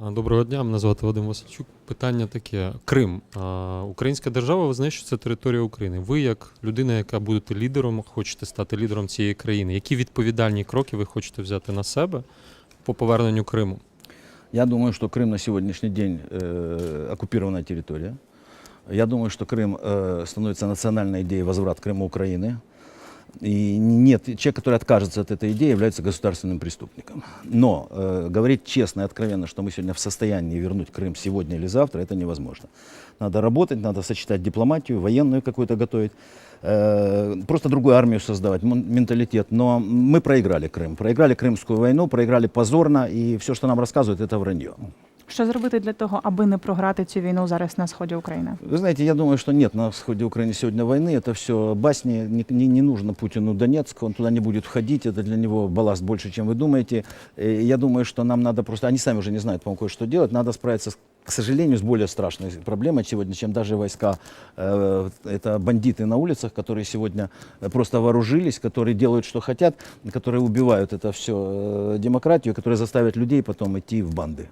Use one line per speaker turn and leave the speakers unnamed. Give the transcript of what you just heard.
А, Доброго дня, мене звати Вадим Васильчук. Питання таке: Крим. А, Українська держава визнає, що це територія України. Ви, як людина, яка будете лідером, хочете стати лідером цієї країни. Які відповідальні кроки ви хочете взяти на себе по поверненню Криму?
Я думаю, что Крым на сегодняшний день э, оккупированная территория. Я думаю, что Крым э, становится национальной идеей возврат Крыма Украины. И нет, человек, который откажется от этой идеи, является государственным преступником. Но э, говорить честно и откровенно, что мы сегодня в состоянии вернуть Крым сегодня или завтра, это невозможно. Надо работать, надо сочетать дипломатию, военную какую-то готовить, э, просто другую армию создавать, мон- менталитет. Но мы проиграли Крым, проиграли Крымскую войну, проиграли позорно, и все, что нам рассказывают, это вранье.
Що зробити для того, аби не програти цю війну зараз на сході України?
Вы знаете, я думаю, что нет на всходе Украины сегодня войны. Это все басни. Не, не, не нужно Путину Донецк. Он туда не будет входить. Это для него балласт больше, чем вы думаете. Э, Я думаю, что нам надо просто... Они сами уже не знают, по-моему, кое-что делать. Надо справиться, с- к сожалению, с более страшной проблемой сегодня, чем даже войска. Э, Это бандиты на улицах, которые сегодня э, просто вооружились, которые делают, что хотят, которые убивают это все демократию, которые заставят людей потом идти в банды.